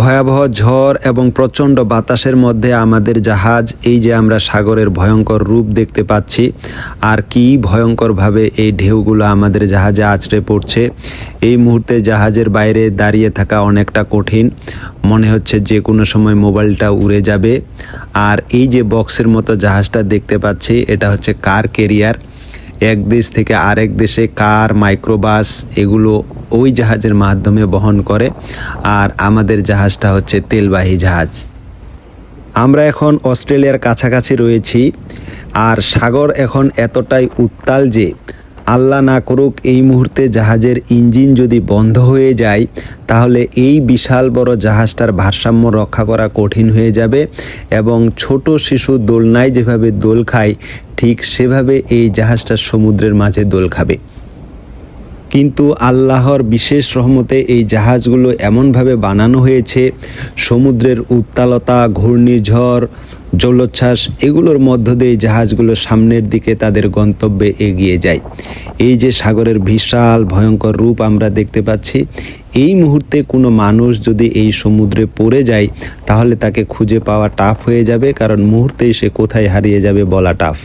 ভয়াবহ ঝড় এবং প্রচণ্ড বাতাসের মধ্যে আমাদের জাহাজ, এই যে আমরা সাগরের ভয়ঙ্কর রূপ দেখতে পাচ্ছি, আর কি ভয়ঙ্করভাবে এই ঢেউগুলো আমাদের জাহাজে আছড়ে পড়ছে। এই মুহূর্তে জাহাজের বাইরে দাঁড়িয়ে থাকা অনেকটা কঠিন। মনে হচ্ছে যে কোনো সময় মোবাইলটা উড়ে যাবে। আর এই যে বক্সের মতো জাহাজটা দেখতে পাচ্ছি, এটা হচ্ছে কার কেরিয়ার এক দেশ থেকে আরেক দেশে কার, মাইক্রোবাস, এগুলো ওই জাহাজের মাধ্যমে বহন করে। আর আমাদের জাহাজটা হচ্ছে তেলবাহী জাহাজ। আমরা এখন অস্ট্রেলিয়ার কাছাকাছি রয়েছি। আর সাগর এখন এতটাই উত্তাল যে আল্লাহ না করুক এই মুহূর্তে জাহাজের ইঞ্জিন যদি বন্ধ হয়ে যায়, তাহলে এই বিশাল বড় জাহাজটার ভারসাম্য রক্ষা করা কঠিন হয়ে যাবে এবং ছোট শিশু দোলনায় যেভাবে দোল খায় ঠিক সেভাবে এই জাহাজটা সমুদ্রের মাঝে দোল খাবে। কিন্তু আল্লাহর বিশেষ রহমতে এই জাহাজগুলো এমনভাবে বানানো হয়েছে, সমুদ্রের উত্তালতা, ঘূর্ণিঝড়, জলোচ্ছ্বাস এগুলোর মধ্য দিয়ে জাহাজগুলো সামনের দিকে তাদের গন্তব্যে এগিয়ে যায়। এই যে সাগরের বিশাল, ভয়ঙ্কর রূপ আমরা দেখতে পাচ্ছি, এই মুহূর্তে কোনো মানুষ যদি এই সমুদ্রে পড়ে যায়, তাহলে তাকে খুঁজে পাওয়া টাফ হয়ে যাবে, কারণ মুহূর্তেই সে কোথায় হারিয়ে যাবে বলা টাফ।